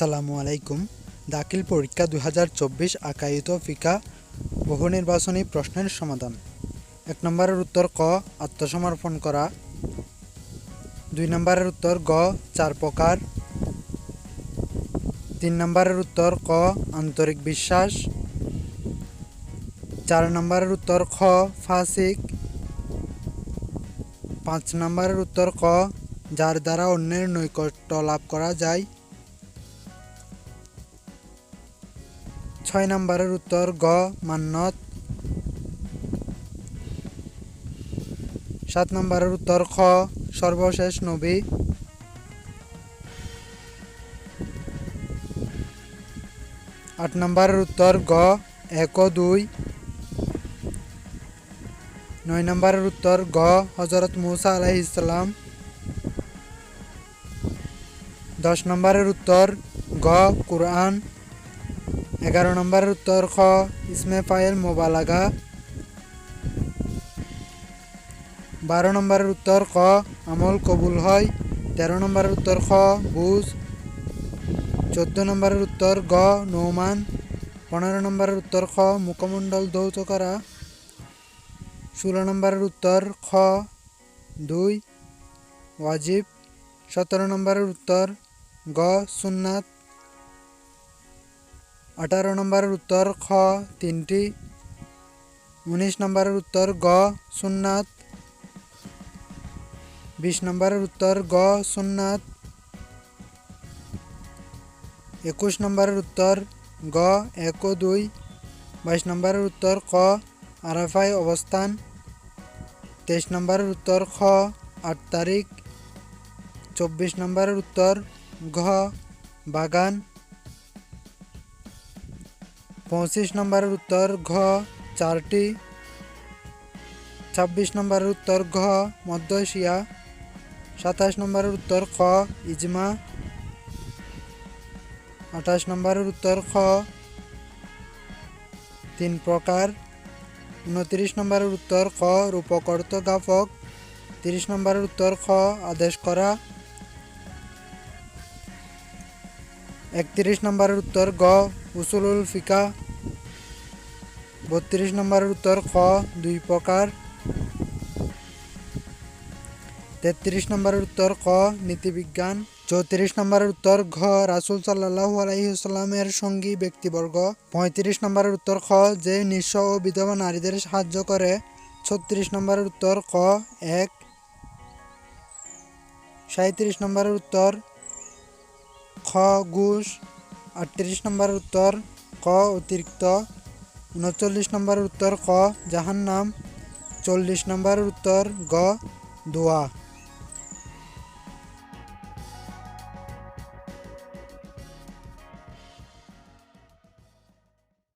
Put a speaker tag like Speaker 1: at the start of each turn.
Speaker 1: আসসালামু আলাইকুম। দাখিল পরীক্ষা দুই হাজার চব্বিশ আকায়িত ফিকা বহু নির্বাচনী প্রশ্নের সমাধান। এক নম্বরের উত্তর ক, আত্মসমর্পণ করা। দুই নম্বরের উত্তর গ, চার প্রকার। তিন নম্বরের উত্তর ক, আন্তরিক বিশ্বাস। চার নম্বরের উত্তর খ, ফাসিক। পাঁচ নম্বরের উত্তর ক, যার দ্বারা অন্যের নৈকট্য লাভ করা যায়। ছয় নম্বরের উত্তর গ, মান্নত। সাত নম্বরের উত্তর খ, সর্বশেষ নবী। আট নম্বরের উত্তর গ, এক দুই। নয় নম্বরের উত্তর গ হজরত মুসা আলাহ ইসলাম দশ নম্বরের উত্তর গ, কুরআন। এগারো নম্বরের উত্তর খ, ইসমে ফাইল মোবালাগা। বারো নম্বরের উত্তর খ আমল কবুল হয়। তেরো নম্বরের উত্তর খ, বুঝ। চোদ্দ নম্বরের উত্তর গ, নৌমান। পনেরো নম্বরের উত্তর খ, মুখমণ্ডল দৌত করা। ষোলো নম্বরের উত্তর খ, দুই। ওয়াজিব। সতেরো নম্বরের উত্তর গ, সুন্নাত। আঠারো নম্বরের উত্তর খ তিনটি, উনিশ নম্বরের উত্তর গ সুন্নাত, বিশ নম্বরের উত্তর গ সুন্নাত, একুশ নম্বরের উত্তর গ এক ও দুই, বাইশ নম্বরের উত্তর ক আরাফায় অবস্থান, তেইশ নম্বরের উত্তর খ আট তারিখ, চব্বিশ নম্বরের উত্তর ঘ বাগান পঁচিশ নম্বরের উত্তর ঘ, চারটি। ছাব্বিশ নম্বরের উত্তর ঘ, মধ্য এশিয়া। সাতাশ নম্বরের উত্তর খ, ইজমা। আঠাশ নম্বরের উত্তর খ, তিন প্রকার। উনত্রিশ নম্বরের উত্তর খ, রূপকর্ত গাফক। তিরিশ নম্বরের উত্তর খ, আদেশ করা। একত্রিশ নম্বরের উত্তর গ উসুলুল ফিকা। বত্রিশ নম্বরের উত্তর খ, দুই প্রকার তেত্রিশ নম্বরের উত্তর ক নীতিবিজ্ঞান। চৌত্রিশ নম্বরের উত্তর ঘ রাসুল সাল্লাহু আলহিহাস্লামের সঙ্গী ব্যক্তিবর্গ। পঁয়ত্রিশ নম্বরের উত্তর খ, যে নিঃস্ব ও বিধবা নারীদের সাহায্য করে। ছত্রিশ নম্বরের উত্তর ক এক। সাঁত্রিশ নম্বরের উত্তর খ, ঘুষ। আটত্রিশ নম্বর উত্তর, ক অতিরিক্ত, উনচল্লিশ নম্বর উত্তর, ক, জাহান্নাম, চল্লিশ নম্বর উত্তর, গ, দোয়া।